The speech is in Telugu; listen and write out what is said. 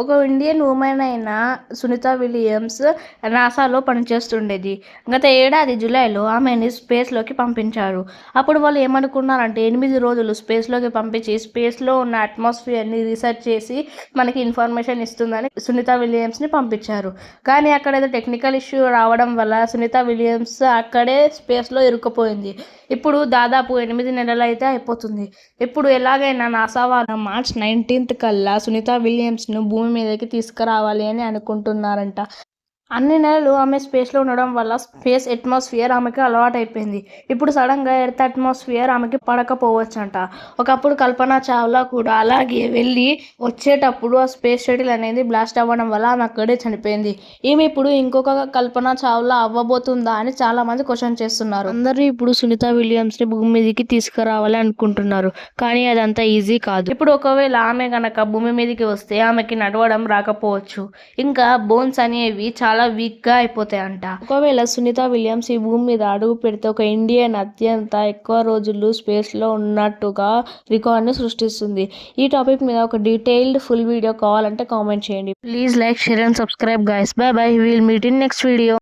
ఒక ఇండియన్ ఉమెన్ అయిన సునీత విలియమ్స్ నాసాలో పనిచేస్తుండేది. గత ఏడాది జూలైలో ఆమెని స్పేస్లోకి పంపించారు. అప్పుడు వాళ్ళు ఏమనుకున్నారంటే ఎనిమిది రోజులు స్పేస్లోకి పంపించి స్పేస్లో ఉన్న అట్మాస్ఫియర్ని రీసెర్చ్ చేసి మనకి ఇన్ఫర్మేషన్ ఇస్తుందని సునీత విలియమ్స్ని పంపించారు. కానీ అక్కడ ఏదో టెక్నికల్ ఇష్యూ రావడం వల్ల సునీత విలియమ్స్ అక్కడే స్పేస్లో ఇరుక్కుపోయింది. ఇప్పుడు దాదాపు ఎనిమిది నెలలు అయితే అయిపోతుంది. ఇప్పుడు ఎలాగైనా నాసా వాళ్ళు మార్చ్ నైన్టీన్త్ కల్లా సునీత విలియమ్స్ను భూమి మీదకి తీసుకురావాలి అని అనుకుంటున్నారంట. అన్ని నెలలు ఆమె స్పేస్లో ఉండడం వల్ల స్పేస్ అట్మాస్ఫియర్ ఆమెకి అలవాటు అయిపోయింది ఇప్పుడు సడన్గా ఎర్త్ అట్మాస్ఫియర్ ఆమెకి పడకపోవచ్చంట. ఒకప్పుడు కల్పన చావ్లా కూడా అలాగే వెళ్ళి వచ్చేటప్పుడు ఆ స్పేస్ షటిల్ అనేది బ్లాస్ట్ అవ్వడం వల్ల ఆమె అక్కడే చనిపోయింది. ఈమె ఇప్పుడు ఇంకొక కల్పన చావ్లా అవ్వబోతుందా అని చాలా మంది క్వశ్చన్ చేస్తున్నారు. అందరూ ఇప్పుడు సునీత విలియమ్స్ని భూమి మీదకి తీసుకురావాలి అనుకుంటున్నారు. కానీ అదంతా ఈజీ కాదు. ఇప్పుడు ఒకవేళ ఆమె గనక భూమి మీదకి వస్తే ఆమెకి నడవడం రాకపోవచ్చు. ఇంకా బోన్స్ అనేవి చాలా వీక్గా అయిపోతాయంట. ఒకవేళ సునీత విలియమ్స్ ఈ భూమి మీద అడుగు పెడితే ఒక ఇండియన్ అత్యంత ఎక్కువ రోజులు స్పేస్లో ఉన్నట్టుగా రికార్డ్ని సృష్టిస్తుంది. ఈ టాపిక్ మీద ఒక డీటెయిల్డ్ ఫుల్ వీడియో కావాలంటే కామెంట్ చేయండి. Please like share and subscribe guys bye bye will meet in next video